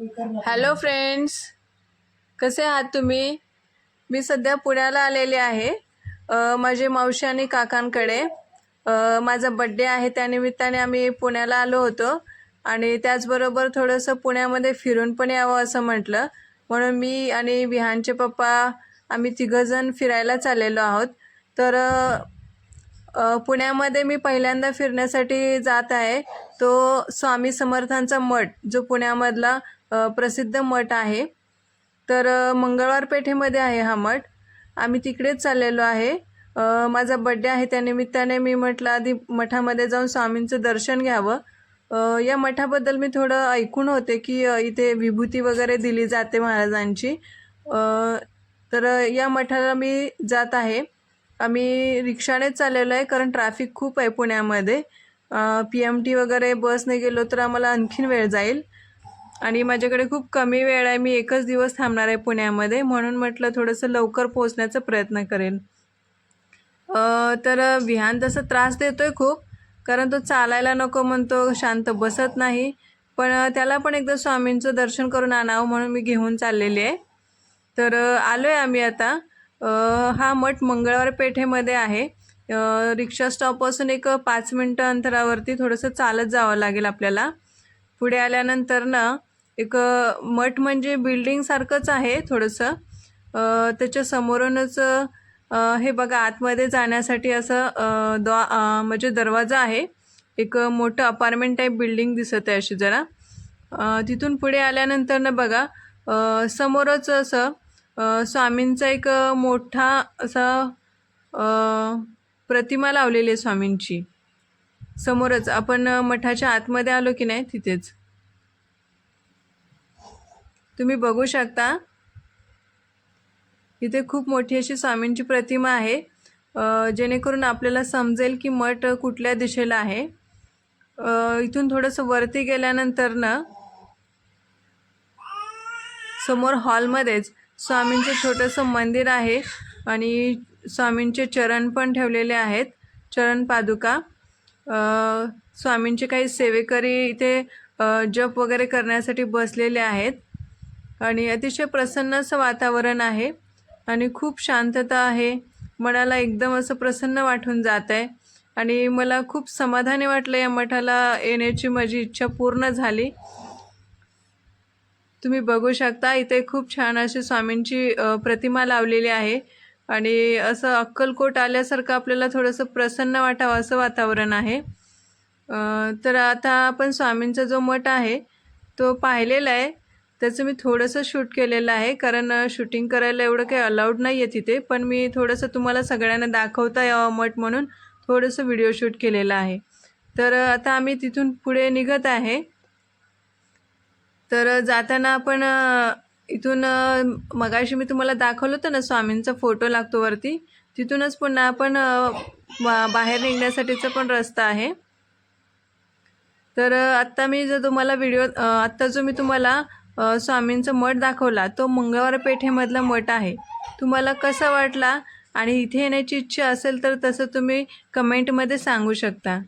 Hello friends कसे आहात तुम्ही? मी सध्या पुण्याला आलेले आहे माझे मावशी आणि काकांकडे. माझा बड्डे आहे त्यानिमित्ताने आम्ही पुण्याला आलो होतो. आणि त्याचबरोबर थोडंसं पुण्यामध्ये फिरून पण यावं असं म्हटलं. म्हणून मी आणि विहानचे पप्पा आम्ही तिघंजण फिरायला चाललेलो आहोत. तर पुण्यामध्ये मी पहिल्यांदा फिरण्यासाठी जात आहे. तो स्वामी समर्थांचा मठ जो पुण्यामधला प्रसिद्ध मठ आहे. तर मंगळवार पेठेमध्ये आहे हा मठ. आम्ही तिकडेच चाललेलो आहे. माझा बड्डे आहे त्यानिमित्ताने मी म्हटलं आधी मठामध्ये जाऊन स्वामींचं दर्शन घ्यावं. या मठाबद्दल मी थोडं ऐकून होते की इथे विभूती वगैरे दिली जाते महाराजांची. तर या मठाला मी जात आहे. आम्ही रिक्षानेच चाललेलो आहे कारण ट्रॅफिक खूप आहे पुण्यामध्ये. पी एम टी वगैरे बसने गेलो तर आम्हाला आणखीन वेळ जाईल. आणि माझ्याकडे खूप कमी वेळ आहे मी एकच दिवस थांबणार आहे पुण्यामध्ये म्हणून म्हटलं थोडंसं लवकर पोहोचण्याचा प्रयत्न करेन. तर विहान तसं त्रास देतो आहे खूप कारण तो चालायला नको म्हणतो शांत बसत नाही. पण त्याला पण एकदा स्वामींचं दर्शन करून आणावं म्हणून मी घेऊन चाललेली आहे. तर आलो आहे आम्ही आता. हा मठ मंगळवार पेठेमध्ये आहे. रिक्षा स्टॉपपासून एक पाच मिनटं अंतरावरती थोडंसं चालत जावं लागेल आपल्याला. पुढे आल्यानंतर ना एक मठ म्हणजे बिल्डिंगसारखंच आहे थोडंसं. त्याच्या समोरूनच हे बघा आतमध्ये जाण्यासाठी असं द्वा म्हणजे दरवाजा आहे. एक मोठं अपार्टमेंट टाईप बिल्डिंग दिसत आहे अशी जरा. तिथून पुढे आल्यानंतर ना बघा समोरच असं स्वामींचा एक मोठा असा प्रतिमा लावलेली आहे स्वामींची. समोरच आपण मठाच्या आतमध्ये आलो की नाही तिथेच? तुम्ही बघू शकता. इथे खूप मोठी अशी स्वामींची प्रतिमा आहे. जेणेकरून आपल्याला समजेल की मठ कुठल्या दिशेला आहे. इथून थोडंसं वरती गेल्यानंतर ना समोर हॉलमध्येच स्वामींचं छोटंसं मंदिर आहे आणि स्वामींचे चरण पण ठेवलेले आहेत चरण पादुका. स्वामींचे काही सेवेकरी इथे जप वगैरे करण्यासाठी बसलेले आहेत आणि अतिशय प्रसन्न असं वातावरण आहे आणि खूप शांतता आहे. मनाला एकदम असं प्रसन्न वाटून जात आहे आणि मला खूप समाधानी वाटलं या मठाला येण्याची माझी इच्छा पूर्ण झाली. तुम्ही बघू शकता इथे खूप छान अशी स्वामींची प्रतिमा लावलेली आहे. आणि असं अक्कलकोट आल्यासारखं आपल्याला थोडंसं प्रसन्न वाटावं असं वातावरण आहे. तर आता आपण स्वामींचा जो मठ आहे तो पाहिलेला आहे. त्याचं मी थोडंसं शूट केलेलं आहे कारण शूटिंग करायला एवढं काही अलाउड नाही आहे तिथे. पण मी थोडंसं तुम्हाला सगळ्यांना दाखवता यावं मठ म्हणून थोडंसं व्हिडिओ शूट केलेलं आहे. तर आता आम्ही तिथून पुढे निघत आहे. तर जाताना आपण इथून मगाशी मी तुम्हाला दाखवलं होतं ना स्वामींचा फोटो लागतो वरती तिथूनच पुन्हा आपण बा- बाहेर निघण्यासाठीचा पण रस्ता आहे. तर आत्ता मी जो तुम्हाला व्हिडिओ आत्ता जो मी तुम्हाला स्वामींचा मठ दाखवला तो मंगळवार पेठेमधला मठ आहे. तुम्हाला कसा वाटला आणि इथे येण्याची इच्छा असेल तर तसं तुम्ही कमेंटमध्ये सांगू शकता.